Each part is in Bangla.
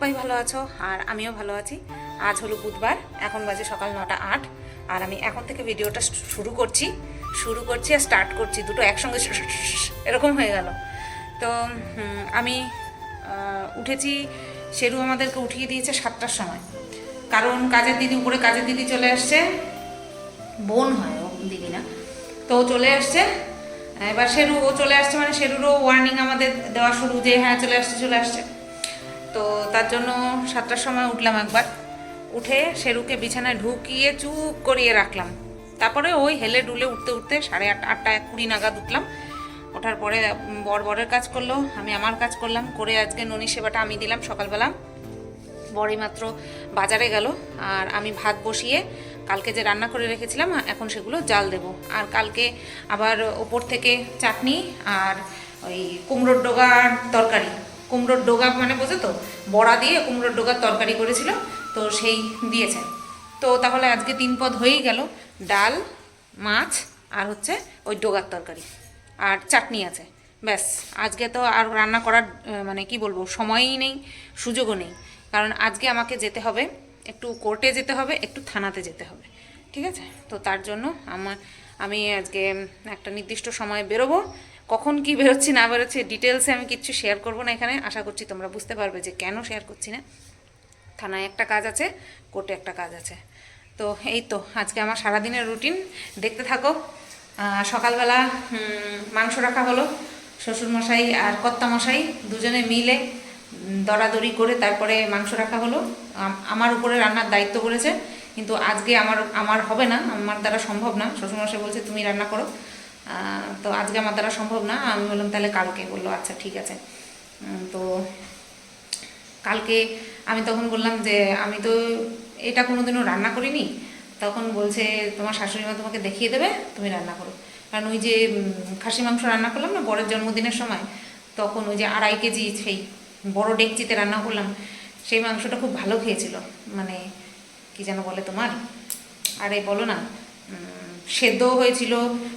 সবাই ভালো আছো আর আমিও ভালো আছি। আজ হলো বুধবার, এখন বাজে সকাল নটা আট। আর আমি এখন থেকে ভিডিওটা শুরু করছি। শুরু করছি আর স্টার্ট করছি, দুটো একসঙ্গে এরকম হয়ে গেল। তো আমি উঠেছি, শেরু আমাদেরকে উঠিয়ে দিয়েছে সাতটার সময়। কারণ কাজের দিদি উপরে কাজের দিদি চলে আসছে। বোন হয় ও, দিদি না। তো চলে আসছে। এবার শেরু, ও চলে আসছে মানে শেরুরও ওয়ার্নিং আমাদের দেওয়া শুরু যে হ্যাঁ চলে আসছে চলে আসছে। তো তার জন্য সাতটার সময় উঠলাম একবার। উঠে শেরুকে বিছানায় ঢুকিয়ে চুপ করিয়ে রাখলাম। তারপরে ওই হেলে ডুলে উঠতে উঠতে সাড়ে আট, আটটা এক কুড়ি নাগাদ উঠলাম। ওঠার পরে বর বরের কাজ করল, আমি আমার কাজ করলাম, করে আজকে ননি সেবাটা আমি দিলাম সকালবেলা। বড়ই মাত্র বাজারে গেল, আর আমি ভাত বসিয়ে কালকে যে রান্না করে রেখেছিলাম, এখন সেগুলো জাল দেব। আর কালকে আবার ওপর থেকে চাটনি আর ওই কুমড়োর ডোগার তরকারি। কুমড়োর ডোগা মানে বোঝে তো? বড়া দিয়ে কুমড়োর ডোগার তরকারি করেছিল, তো সেই দিয়েছে। তো তাহলে আজকে তিন পদ হয়েই গেল, ডাল, মাছ আর হচ্ছে ওই ডোগার তরকারি। আর চাটনি আছে, ব্যাস। আজকে তো আর রান্না করার মানে কি বলব, সময়ই নেই, সুযোগও নেই। কারণ আজকে আমাকে যেতে হবে, একটু কোর্টে যেতে হবে, একটু থানাতে যেতে হবে। ঠিক আছে? তো তার জন্য আমার, আমি আজকে একটা নির্দিষ্ট সময় বেরোবো। কখন কি বেরোচ্ছি, না বেরোচ্ছি ডিটেলসে আমি কিচ্ছু শেয়ার করব না এখানে। আশা করছি তোমরা বুঝতে পারবে যে কেন শেয়ার করছি না। থানায় একটা কাজ আছে, কোর্টে একটা কাজ আছে। তো এই তো, আজকে আমার সারাদিনের রুটিন দেখতে থাকো সকালবেলা মাংস রাখা হলো, শ্বশুরমশাই আর কর্তামশাই দুজনে মিলে দরাদরি করে তারপরে মাংস রাখা হলো। আমার উপরে রান্নার দায়িত্ব করেছে কিন্তু আজকে আমার আমার হবে না, আমার দ্বারা সম্ভব না। শ্বশুরমশাই বলছে, তুমি রান্না করো। তো আজকে আমার দ্বারা সম্ভব না। আমি বললাম, তাহলে কালকে। বলল আচ্ছা ঠিক আছে। তো কালকে আমি তখন বললাম যে, আমি তো এটা কোনোদিনও রান্না করিনি। তখন বলছে, তোমার শাশুড়ি মা তোমাকে দেখিয়ে দেবে, তুমি রান্না করো। কারণ ওই যে খাসি মাংস রান্না করলাম না, বরের জন্মদিনের সময়, তখন ওই যে আড়াই কেজি সেই বড় ডেকচিতে রান্না করলাম, সেই মাংসটা খুব ভালো খেয়েছিল। মানে কি যেন বলে তোমার? আরে বলো না সেদ্ধও হয়েছিল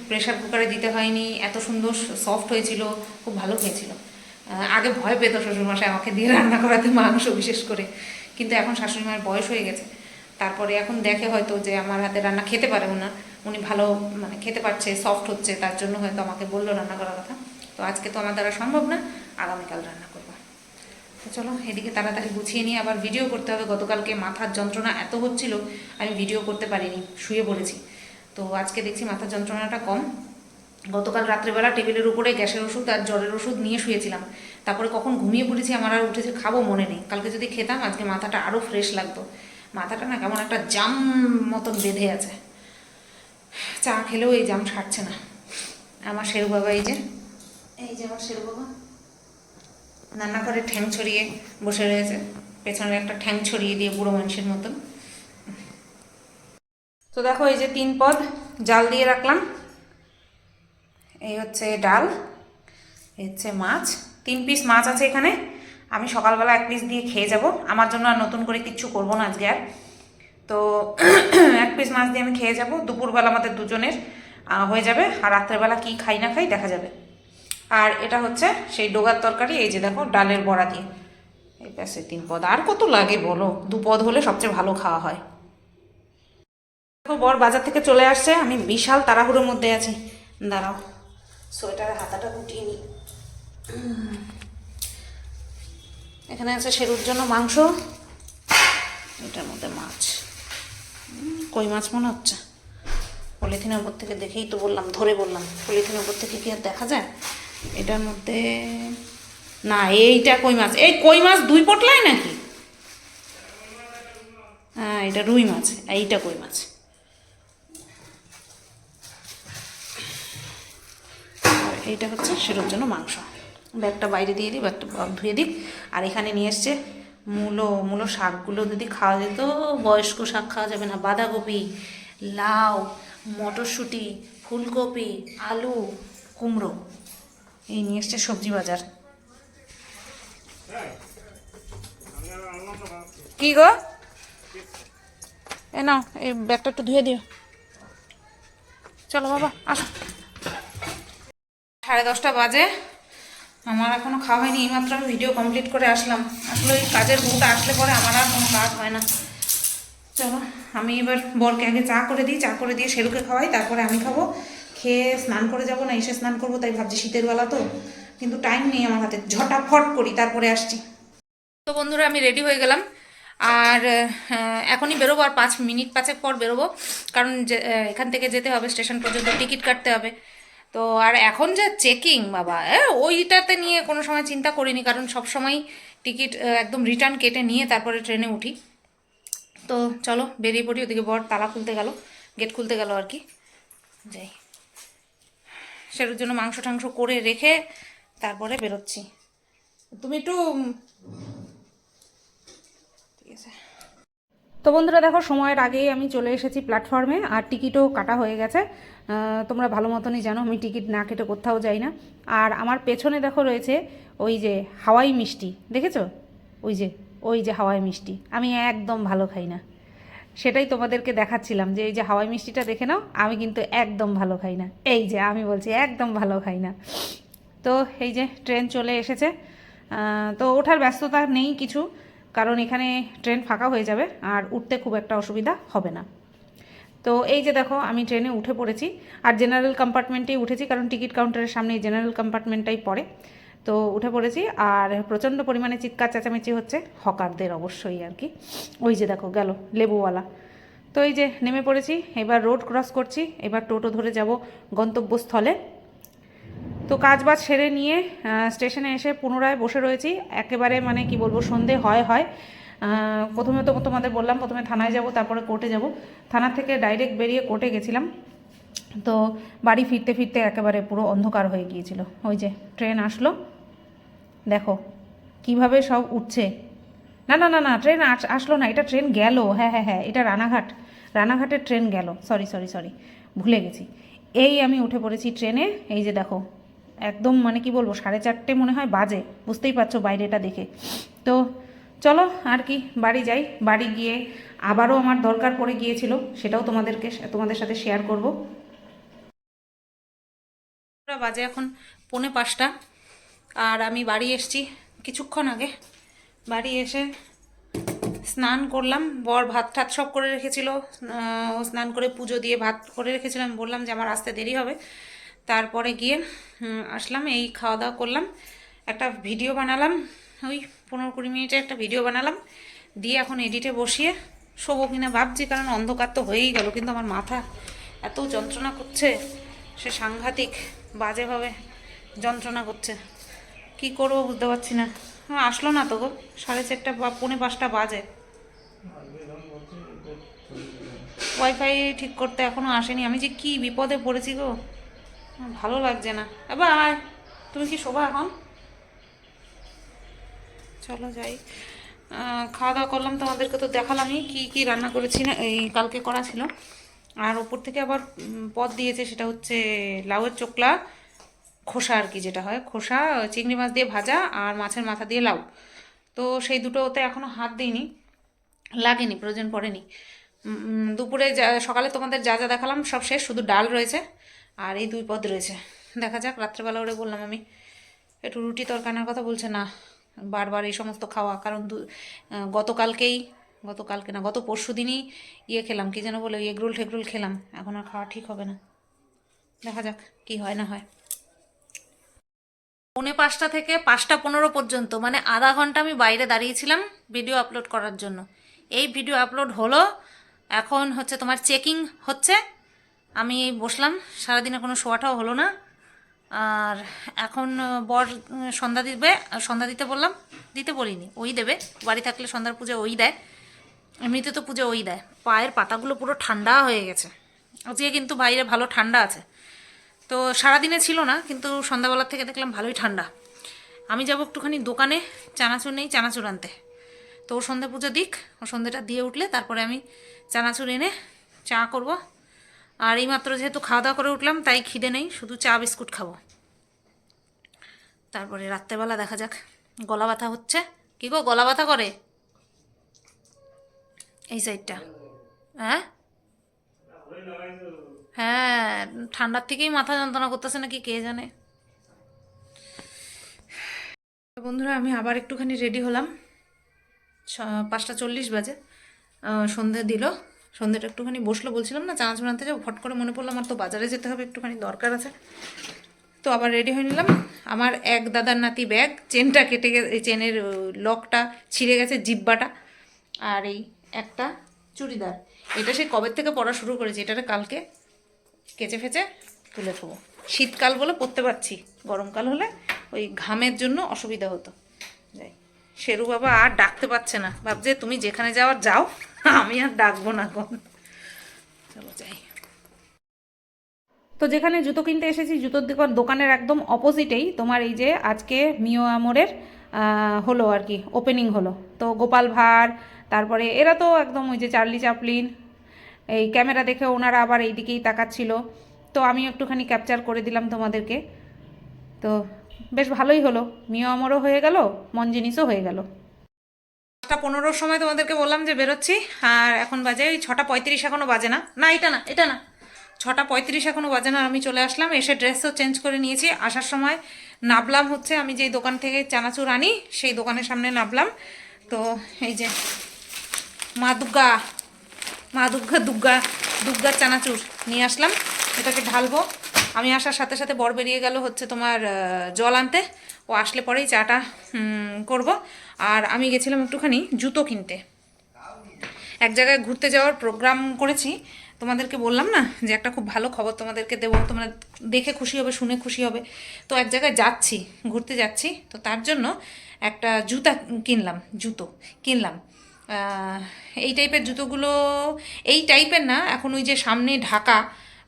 প্রেশার কুকারে দিতে হয়নি এত সুন্দর সফট হয়েছিল খুব ভালো খেয়েছিল আহ, আগে ভয় পেত শ্বশুরমশাই আমাকে দিয়ে রান্না করাতে মাংস বিশেষ করে কিন্তু এখন শাশুড়ি মায়ের বয়স হয়ে গেছে। তারপরে এখন দেখে হয়তো যে আমার হাতে রান্না খেতে পারে না উনি ভালো মানে খেতে পারছে সফট হচ্ছে তার জন্য হয়তো আমাকে বলল রান্না করার কথা। তো আজকে তো আমার দ্বারা সম্ভব না আগামীকাল রান্না করব। তো চলো এদিকে তাড়াতাড়ি গুছিয়ে নিয়ে আবার ভিডিও করতে হবে। গতকালকে মাথার যন্ত্রণা এত হচ্ছিল আমি ভিডিও করতে পারিনি শুয়ে পড়েছি। তো আজকে দেখছি মাথার যন্ত্রণাটা কম। গতকাল রাত্রেবেলা টেবিলের উপরে গ্যাসের ওষুধ আর জ্বরের ওষুধ নিয়ে শুয়েছিলাম। তারপরে কখন ঘুমিয়ে পড়েছি আমার আর উঠেছে খাব মনে নেই। কালকে যদি খেতাম আজকে মাথাটা আরও ফ্রেশ লাগতো। মাথাটা না কেমন একটা জাম মতন বেঁধে আছে। চা খেলেও এই জাম ছাড়ছে না। আমার শেরু বাবা এই যে। এই যে আমার শেরু বাবা। রান্না করে ঠ্যাং ছড়িয়ে বসে রয়েছে। পেছনে একটা ঠ্যাং ছড়িয়ে দিয়ে বুড়ো মানুষের মতন। তো দেখো এই যে তিন পদ, জাল দিয়ে রাখলাম। এই হচ্ছে ডাল, এই হচ্ছে মাছ। তিন পিস মাছ আছে এখানে। আমি সকালবেলা এক পিস দিয়ে খেয়ে যাব। আমার জন্য আর নতুন করে কিচ্ছু করব না আজকে আর। তো এক পিস মাছ দিয়ে আমি খেয়ে যাব। দুপুরবেলা আমাদের দুজনের হয়ে যাবে। আর রাত্রেবেলা কি খাই না খাই দেখা যাবে। আর এটা হচ্ছে সেই ডোগার তরকারি, এই যে দেখো ডালের বড়া দিয়ে। এই প্যাসে তিন পদ। আর কত লাগে বলো? দু পদ হলে সবচেয়ে ভালো খাওয়া হয়। দেখো, বর বাজার থেকে চলে আসছে। আমি বিশাল তাড়াহুড়োর মধ্যে আছি। দাঁড়াও সোয়েটারের হাতাটা গুটিয়ে নিই। এখানে আছে শেরুর জন্য মাংস। এটার মধ্যে মাছ। কই মাছ মনে হচ্ছে? পলিথিনের উপর থেকে দেখেই তো বললাম, ধরে বললাম। পলিথিনের উপর থেকে কি আর দেখা যায়? এটার মধ্যে না, এইটা কই মাছ? এই কই মাছ, দুই পটলায় নাকি? হ্যাঁ এটা রুই মাছ। এইটা কই মাছ আর এইটা হচ্ছে সেটার জন্য মাংস। ব্যাগটা বাইরে দিয়ে দিই, ব্যাগটা ধুয়ে দিই। আর এখানে নিয়ে এসছে মূলো মূলো শাকগুলো যদি খাওয়া যেত, বয়স্ক শাক খাওয়া যাবে না। বাঁধাকপি, লাউ, মটরশুঁটি, ফুলকপি, আলু, কুমড়ো, এই নিয়ে এসছে সবজি বাজার। কি গো? এ নাও, এই ব্যাগটা একটু ধুয়ে দিও। চলো বাবা, আসো। সাড়ে দশটা বাজে। আমার এখনও খাওয়া হয়নি, এইমাত্র আমি ভিডিও কমপ্লিট করে আসলাম। আসলে ওই কাজের বউটা আসলে পরে আমার আর কোনো কাজ হয় না। চলো, আমি এবার বরকে আগে চা করে দিই, চা করে দিয়ে শেরুকে খাওয়াই, তারপরে আমি খাব। খেয়ে স্নান করে যাব, না এসে স্নান করব, তাই ভাবছি শীতের বেলা তো। কিন্তু টাইম নেই আমার হাতে, ঝটাফট করি, তারপরে আসছি। তো বন্ধুরা, আমি রেডি হয়ে গেলাম। আর এখনই বেরোবো, আর পাঁচ মিনিট পাঁচেক পর বেরোবো। কারণ এখান থেকে যেতে হবে, স্টেশন পর্যন্ত, টিকিট কাটতে হবে। তো আর এখন যে চেকিং বাবা এ, ওইটাতে নিয়ে কোনো সময় চিন্তা করিনি কারণ সব সময় টিকিট একদম রিটার্ন কেটে নিয়ে তারপরে ট্রেনে উঠি। তো চলো বেরিয়ে পড়ি ওদিকে বর তালা খুলতে গেল গেট খুলতে গেল আর কি। যাই। সেটার জন্য মাংস টাংস করে রেখে তারপরে বেরোচ্ছি। তুমি একটু ঠিক আছে। তো বন্ধুরা দেখো সময়ের আগেই আমি চলে এসেছি প্ল্যাটফর্মে আর টিকিটও কাটা হয়ে গেছে। তোমরা ভালো মতনই জানো, আমি টিকিট না কেটে কোথাও যাই না। আর আমার পেছনে দেখো রয়েছে ওই যে হাওয়াই মিষ্টি, দেখেছ? ওই যে ওই যে হাওয়াই মিষ্টি, আমি একদম ভালো খাই না। সেটাই তোমাদেরকে দেখাচ্ছিলাম যে এই যে হাওয়াই মিষ্টিটা দেখে নাও, আমি কিন্তু একদম ভালো খাই না। এই যে, আমি বলছি একদম ভালো খাই না। তো এই যে ট্রেন চলে এসেছে। তো ওঠার ব্যস্ততা নেই কিছু, কারণ এখানে ট্রেন ফাঁকা হয়ে যাবে, আর উঠতে খুব একটা অসুবিধা হবে না। তো এই যে দেখো, আমি ট্রেনে উঠে পড়েছি। আর জেনারেল কম্পার্টমেন্টেই উঠেছি, কারণ টিকিট কাউন্টারের সামনে জেনারেল কম্পার্টমেন্টটাই পড়ে। তো উঠে পড়েছি, আর প্রচণ্ড পরিমাণে চিৎকার চেঁচামেচি হচ্ছে, হকারদের অবশ্যই আর কি। ওই যে দেখো, গেল লেবুওয়ালা। তো এই যে নেমে পড়েছি, এবার রোড ক্রস করছি, এবার টোটো ধরে যাব গন্তব্যস্থলে। তো কাজ বাজ সেরে নিয়ে স্টেশনে এসে পুনরায় বসে রয়েছি। একেবারে মানে কি বলব, সন্ধে হয় হয়। প্রথমে তো তোমাদের বললাম, প্রথমে থানায় যাব, তারপরে কোর্টে যাব। থানা থেকে ডাইরেক্ট বেরিয়ে কোর্টে গেছিলাম। তো বাড়ি ফিরতে ফিরতে একেবারে পুরো অন্ধকার হয়ে গিয়েছিল। ওই যে ট্রেন আসলো। দেখো, কীভাবে সব উঠছে। না না না না ট্রেন আস- আসলো না, এটা ট্রেন গেল। হ্যাঁ হ্যাঁ হ্যাঁ এটা রানাঘাট। রানাঘাটের ট্রেন গেল। সরি সরি সরি ভুলে গেছি। এই আমি উঠে পড়েছি ট্রেনে এই যে দেখো, একদম মানে কি বলব, সাড়ে চারটে মনে হয় বাজে। বুঝতেই পারছ বাইরেটা দেখে। তো চলো, আর কি, বাড়ি যাই। বাড়ি গিয়ে আবারও আমার দরকার পড়ে গিয়েছিল, সেটাও তোমাদেরকে, তোমাদের সাথে শেয়ার করব। বাজে এখন পৌনে পাঁচটা, আর আমি বাড়ি এসেছি কিছুক্ষণ আগে। বাড়ি এসে স্নান করলাম, বর ভাত ঠাত সব করে রেখেছিল ও স্নান করে পুজো দিয়ে ভাত করে রেখেছিলাম বললাম যে আমার আসতে দেরি হবে। তারপরে গিয়ে আসলাম, এই খাওয়া দাওয়া করলাম, একটা ভিডিও বানালাম, ওই পনেরো কুড়ি মিনিটে একটা ভিডিও বানালাম। দিয়ে এখন এডিটে বসিয়ে শোবো কিনা ভাবছি, কারণ অন্ধকার তো হয়েই গেল, কিন্তু আমার মাথা এত যন্ত্রণা করছে, সে সাংঘাতিক বাজেভাবে যন্ত্রণা করছে। কি করব বুঝতে পারছি না। আসলো না তো গো, সাড়ে চারটা বা পৌনে পাঁচটা বাজে। ওয়াইফাই ঠিক করতে এখনও আসেনি। আমি যে কি বিপদে পড়েছি গো ভালো লাগছে না। এবার তুমি কি শোভা এখন? চলো যাই। খাওয়া দাওয়া করলাম, তোমাদেরকে তো দেখালামই কি কি রান্না করেছি না, এই কালকে করা ছিল। আর ওপর থেকে আবার পদ দিয়েছে, সেটা হচ্ছে লাউয়ের চোকলা, খোসা আর কি যেটা হয়, খোসা, চিংড়ি মাছ দিয়ে ভাজা আর মাছের মাথা দিয়ে লাউ। তো সেই দুটোতে এখনও হাত দিইনি, লাগেনি, প্রয়োজন পড়েনি। দুপুরে যা, সকালে তোমাদের যা যা দেখালাম, সব শেষ, শুধু ডাল রয়েছে আর এই দুই পদ রয়েছে। দেখা যাক, রাত্রেবেলা ওরে বললাম আমি, একটু রুটি তরকারির কথা বলছে, না। বারবার এই সমস্ত খাওয়া। কারণ গতকালকেই, গতকালকে না, গত পরশু দিনই ইয়ে খেলাম, কি যেন বলে এগরোল ঠেগরোল খেলাম। এখন আর খাওয়া ঠিক হবে না। দেখা যাক কি হয় না হয়। পৌনে পাঁচটা থেকে পাঁচটা পনেরো পর্যন্ত মানে আধা ঘণ্টা আমি বাইরে দাঁড়িয়েছিলাম ভিডিও আপলোড করার জন্য। এই ভিডিও আপলোড হলো, এখন হচ্ছে তোমার চেকিং হচ্ছে। আমি বসলাম, সারাদিনে কোনো শোয়াটাও হলো না। আর এখন বর সন্ধ্যা দিবে সন্ধ্যা দিতে বললাম, দিতে বলিনি, ওই দেবে। বাড়ি থাকলে সন্ধ্যার পুজো ওই দেয়, এমনিতে তো পুজো ওই দেয়। পায়ের পাতাগুলো পুরো ঠান্ডা হয়ে গেছে। আজকে কিন্তু বাইরে ভালো ঠান্ডা আছে। তো সারাদিনে ছিল না, কিন্তু সন্ধ্যাবেলার থেকে দেখলাম ভালোই ঠান্ডা। আমি যাব একটুখানি দোকানে, চানাচুর নেই, চানাচুর আনতে। তো ও সন্ধে পুজো দিক, ও সন্ধেটা দিয়ে উঠলে, তারপরে আমি চানাচুর এনে চা করব আর এইমাত্র যেহেতু খাওয়া দাওয়া করে উঠলাম, তাই খিদে নেই, শুধু চা, বিস্কুট খাব। তারপরে রাত্রেবেলা দেখা যাক, গলা ব্যথা হচ্ছে। কী গো, গলা ব্যথা করে? এই সাইডটা। হ্যাঁ? হ্যাঁ ঠান্ডার থেকেই মাথা যন্ত্রণা করতেছে নাকি, কে জানে? বন্ধুরা, আমি আবার একটুখানি রেডি হলাম। পাঁচটা চল্লিশ বাজে। সন্ধে দিল। সন্ধেটা একটুখানি বসল, বলছিলাম না চানাচুর আনতে যাব, ফট করে মনে পড়ল আমার তো বাজারে যেতে হবে, একটুখানি দরকার আছে। তো আবার রেডি হয়ে নিলাম। আমার এক দাদার নাতি ব্যাগ, চেনটা কেটে গেছে চেনের লকটা ছিঁড়ে গেছে জিব্বাটা। আর এই একটা চুড়িদার, এটা সে কবে থেকে পড়া শুরু করেছে এটাটা কালকে কেচে ফেচে তুলে থবো শীতকাল বলে পরতে পারছি, গরমকাল হলে ওই ঘামের জন্য অসুবিধা হতো। যাই, শেরু বাবা আর ডাকতে পারছে না, ভাবছে তুমি যেখানে যাওয়ার যাও। আমি আর ডাকবো না কোন চলো যাই। তো যেখানে জুতো কিনতে এসেছি, জুতোর দোকান, দোকানের একদম অপোজিটেই তোমার এই যে আজকে মিও আমরের হলো আর কি ওপেনিং হলো। তো গোপাল ভাঁড়, তারপরে এরা তো একদম ওই যে চার্লি চাপলিন, এই ক্যামেরা দেখে ওনারা আবার এই দিকেই তাকাচ্ছিল। তো আমি একটুখানি ক্যাপচার করে দিলাম তোমাদেরকে। তো বেশ ভালোই হলো। মিও আমরও হয়ে গেল মন জিনিসও হয়ে গেল। পাঁচটা পনেরোর সময় তোমাদেরকে বললাম যে বেরোচ্ছি, আর এখন বাজে ওই ছটা পঁয়ত্রিশ এখনও বাজে না। না, এটা না এটা না। ছটা পঁয়ত্রিশ এখনও বাজে না, আমি চলে আসলাম, এসে ড্রেসও চেঞ্জ করে নিয়েছি। আসার সময় নাবলাম হচ্ছে, আমি যেই দোকান থেকে চানাচুর আনি, সেই দোকানের সামনে নাবলাম। তো এই যে মা দুর্গা মা দুর্গা দুর্গা, দুর্গার চানাচুর নিয়ে আসলাম। এটাকে ঢালবো। আমি আসার সাথে সাথে বর বেরিয়ে গেল হচ্ছে তোমার জল আনতে। ও আসলে পরেই চাটা করব। আর আমি গেছিলাম একটুখানি জুতো কিনতে। এক জায়গায় ঘুরতে যাওয়ার প্রোগ্রাম করেছি। তোমাদেরকে বললাম না যে একটা খুব ভালো খবর তোমাদেরকে দেবো। তোমরা দেখে খুশি হবে, শুনে খুশি হবে। তো এক জায়গায় যাচ্ছি, ঘুরতে যাচ্ছি। তো তার জন্য একটা জুতা কিনলাম, জুতো কিনলাম। এই টাইপের জুতোগুলো, এই টাইপের না, এখন ওই যে সামনে ঢাকা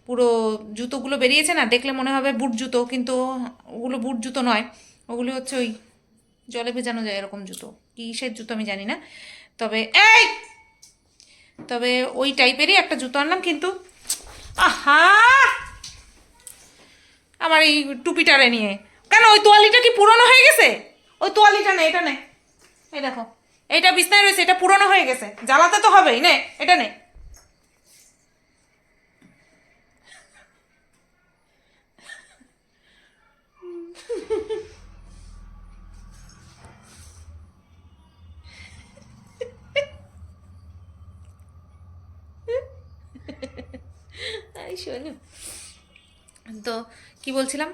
পুরো জুতোগুলো বেরিয়েছে না? দেখলে মনে হবে বুট জুতো, কিন্তু ওগুলো বুট জুতো নয়। ওগুলো হচ্ছে ওই জলে ভেজানো যায় এরকম জুতো। কিসের জুতো আমি জানি না। তবে এই! তবে ওই টাইপেরই একটা জুতো আনলাম, কিন্তু আহা! আমার এই টুপিটারে নিয়ে। কেন, ওই তোয়ালিটা কি পুরনো হয়ে গেছে? ওই তোয়ালিটা নে, এটা নে। এই দেখো। এইটা বিছনায় রয়েছে, এটা পুরনো হয়ে গেছে। জ্বালাতে তো হবেই, নে, এটা নে। শোনো তো কি বলছিলাম?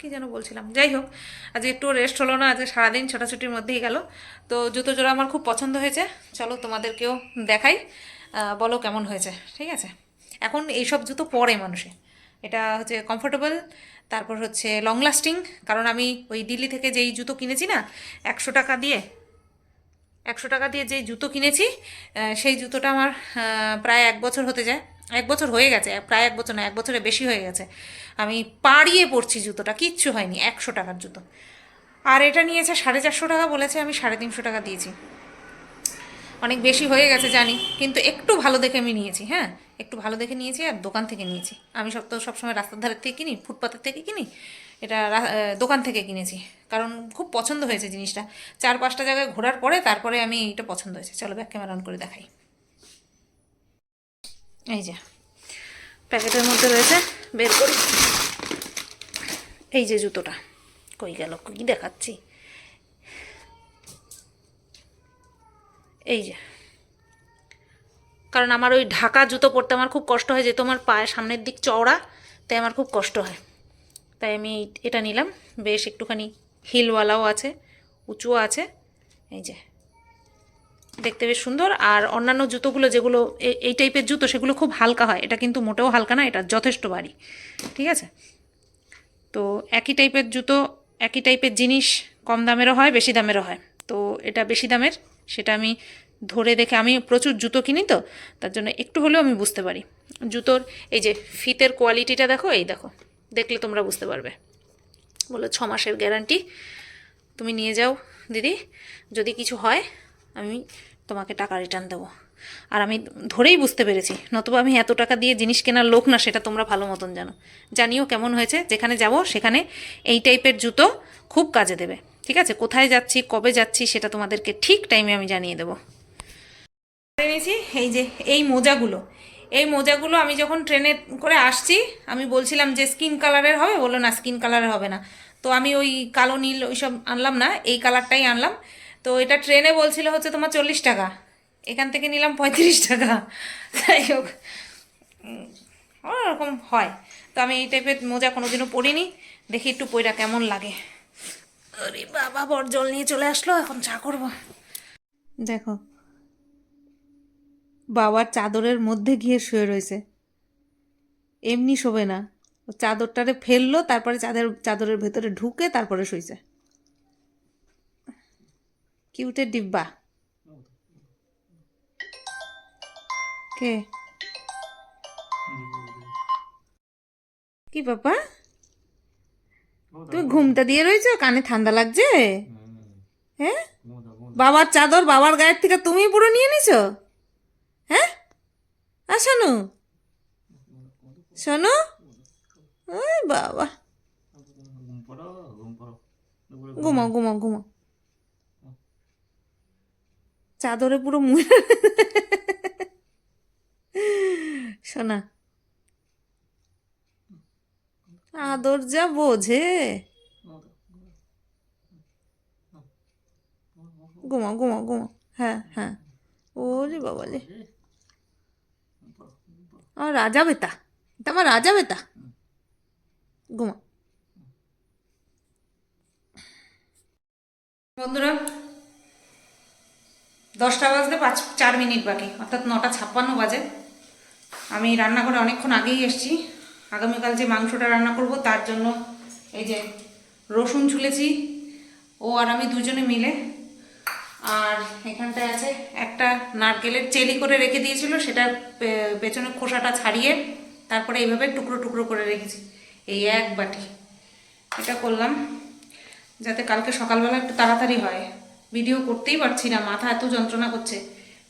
কি যেন বলছিলাম? যাই হোক, আজকে একটু রেস্ট হলো না, আজকে সারাদিন ছোটাছুটির মধ্যেই গেল। তো জুতো জোড়া আমার খুব পছন্দ হয়েছে। চলো তোমাদেরকেও দেখাই বলো কেমন হয়েছে, ঠিক আছে? এখন এইসব জুতো পরে মানুষে। এটা হচ্ছে কমফোর্টেবল তারপর হচ্ছে লং লাস্টিং কারণ আমি ওই দিল্লি থেকে যেই জুতো কিনেছি না, একশো টাকা দিয়ে, একশো টাকা দিয়ে যে জুতো কিনেছি সেই জুতোটা আমার প্রায় এক বছর হতে যায়। এক বছর হয়ে গেছে, প্রায় এক বছর না, এক বছরে বেশি হয়ে গেছে। আমি পাড়িয়ে পড়ছি জুতোটা, কিচ্ছু হয়নি, একশো টাকার জুতো। আর এটা নিয়েছে সাড়ে চারশো টাকা বলেছে, আমি সাড়ে তিনশো টাকা দিয়েছি। অনেক বেশি হয়ে গেছে জানি, কিন্তু একটু ভালো দেখে আমি নিয়েছি হ্যাঁ? একটু ভালো দেখে নিয়েছি আর দোকান থেকে নিয়েছি। আমি সব তো সবসময় রাস্তার ধারের থেকে কিনি ফুটপাতের থেকে কিনি, এটা দোকান থেকে কিনেছি। কারণ খুব পছন্দ হয়েছে জিনিসটা। চার পাঁচটা জায়গায় ঘোরার পরে তারপরে আমি এটা পছন্দ হয়েছে। চলো ব্যাক ক্যামেরা অন করে দেখাই। এই যে। প্যাকেটের মধ্যে রয়েছে, বের করি। এই যে জুতোটা। কই গেল? কি দেখাচ্ছি? এই যে। কারণ আমার ওই ঢাকা জুতো পরতে আমার খুব কষ্ট হয় যে তোমার পায়ের সামনের দিক চওড়া, তাই আমার খুব কষ্ট হয়। তাই আমি এটা নিলাম। বেশ একটুখানি হিলওয়ালাও আছে, উঁচুও আছে। এই যে। দেখতে বেশ সুন্দর। আর অন্যান্য জুতোগুলো যেগুলো এই টাইপের জুতো, সেগুলো খুব হালকা হয়। এটা কিন্তু মোটেও হালকা না, এটা যথেষ্ট ভারী। ঠিক আছে? তো একই টাইপের জুতো, একই টাইপের জিনিস কম দামেরও হয়, বেশি দামেরও হয়। তো এটা বেশি দামের, সেটা আমি ধরে দেখে, আমি প্রচুর জুতো কিনি তো, তার জন্য একটু হলেও আমি বুঝতে পারি। জুতোর এই যে ফিতের কোয়ালিটিটা দেখো, এই দেখো, দেখলে তোমরা বুঝতে পারবে। বলো, ছ মাসের গ্যারান্টি তুমি নিয়ে যাও, দিদি। যদি কিছু হয়, আমি তোমাকে টাকা রিটার্ন দেবো। আর আমি ধরেই বুঝতে পেরেছি, নতুবা আমি এত টাকা দিয়ে জিনিস কেনার লোক না, সেটা তোমরা ভালো মতন জানো। জানিও কেমন হয়েছে, যেখানে যাব সেখানে এই টাইপের জুতো খুব কাজে দেবে। ঠিক আছে? কোথায় যাচ্ছি, কবে যাচ্ছি, সেটা তোমাদেরকে ঠিক টাইমে আমি জানিয়ে দেবো। এনেছি এই যে, এই মোজাগুলো। এই মোজাগুলো আমি যখন ট্রেনে করে আসছি, আমি বলছিলাম যে স্কিন কালারের হবে? বলল, না স্কিন কালারের হবে না। তো আমি ওই কালো, নীল ওইসব আনলাম না, এই কালারটাই আনলাম। তো এটা ট্রেনে বলছিল হচ্ছে তোমার চল্লিশ টাকা। এখান থেকে নিলাম পঁয়ত্রিশ টাকা। যাই হোক। ওরকম হয়। তো আমি এই টাইপের মোজা কোনোদিনও পরিনি। দেখি একটু পইরা কেমন লাগে। আরে বাবা, বর জল নিয়ে চলে আসলো, এখন চা করব। দেখো, বাবার চাদরের মধ্যে গিয়ে শুয়ে রয়েছে। এমনি শোবে না। চাদরটারে ফেলল, তারপরে চাদর, চাদরের ভেতরে ঢুকে তারপরে শুইছে। কিউটের ডিব্বা। কে? কি বাবা? তুমি ঘুমটা দিয়ে রয়েছো? কানে ঠান্ডা লাগছে? হ্যাঁ? বাবার চাদর বাবার গায়ের থেকে তুমি পুরো নিয়ে নিছো? হ্যাঁ? আর শোনো। শোনো? ওই বাবা। ঘুমাও ঘুমাও ঘুমাও। চাদরে পুরো মুয়ে শোনা আদর যা বোঝে। ঘুমাও ঘুমাও ঘুমাও হ্যাঁ হ্যাঁ। ওরে বাবা রে। আমার রাজা বেতা এটা আমার রাজা বেতা ঘুমা। বন্ধুরা দশটা বাজতে পাঁচ, চার মিনিট বাকি, অর্থাৎ নটা ছাপ্পান্ন বাজে। আমি রান্নাঘরে অনেকক্ষণ আগেই এসেছি। আগামীকাল যে মাংসটা রান্না করব, তার জন্য এই যে রসুন ছুলেছি, ও আর আমি দুজনে মিলে। আর এখানটায় আছে একটা নারকেলের চেলি করে রেখে দিয়েছিল, সেটা পে- পেছনের খোসাটা ছাড়িয়ে তারপরে এইভাবে টুকরো টুকরো করে রেখেছি। এই এক বাটি। এটা করলাম, যাতে কালকে সকালবেলা একটু তাড়াতাড়ি হয়। ভিডিও করতেই পারছি না, মাথা এত যন্ত্রণা করছে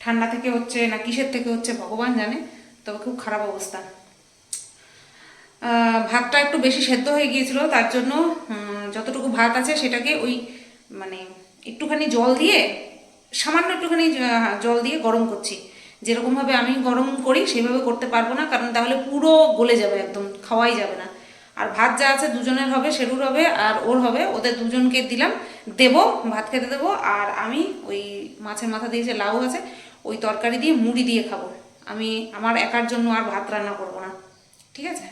ঠান্ডা থেকে হচ্ছে না কিসের থেকে হচ্ছে ভগবান জানে, তবে খুব খারাপ অবস্থা। ভাতটা একটু বেশি সেদ্ধ হয়ে গিয়েছিল, তার জন্য যতটুকু ভাত আছে সেটাকে ওই মানে একটুখানি জল দিয়ে, সামান্য একটুখানি জল দিয়ে গরম করছি। যেরকমভাবে আমি গরম করি সেইভাবে করতে পারব না, কারণ তাহলে পুরো গলে যাবে একদম, খাওয়াই যাবে না। আর ভাত যা আছে দুজনের হবে শেরুর হবে আর ওর হবে। ওদের দুজনকে দিলাম, দেব, ভাত খেতে দেবো। আর আমি ওই মাছের মাথা দিয়ে যে লাউ আছে, ওই তরকারি দিয়ে মুড়ি দিয়ে খাব। আমি আমার একার জন্য আর ভাত রান্না করব না। ঠিক আছে?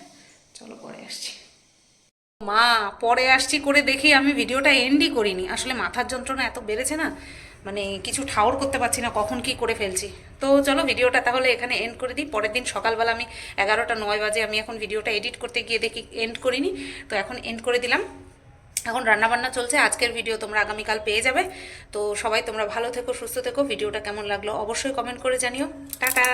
চলো পরে আসছি। মা, পরে আসছি করে দেখি আমি ভিডিওটা এন্ডই করিনি। আসলে মাথার যন্ত্রণা এত বেড়েছে না মানে কিছু ঠাউর করতে পারছি না, কখন কি করে ফেলছি। তো চলো ভিডিওটা তাহলে এখানে এন্ড করে দিই। পরের দিন সকালবেলা আমি এগারোটা নয় বাজে আমি এখন ভিডিওটা এডিট করতে গিয়ে দেখি এন্ড করিনি। তো এখন এন্ড করে দিলাম। এখন রান্নাবান্না চলছে। আজকের ভিডিও তোমরা আগামীকাল পেয়ে যাবে। তো সবাই তোমরা ভালো থেকো, সুস্থ থেকো। ভিডিওটা কেমন লাগল অবশ্যই কমেন্ট করে জানিও। টাটা!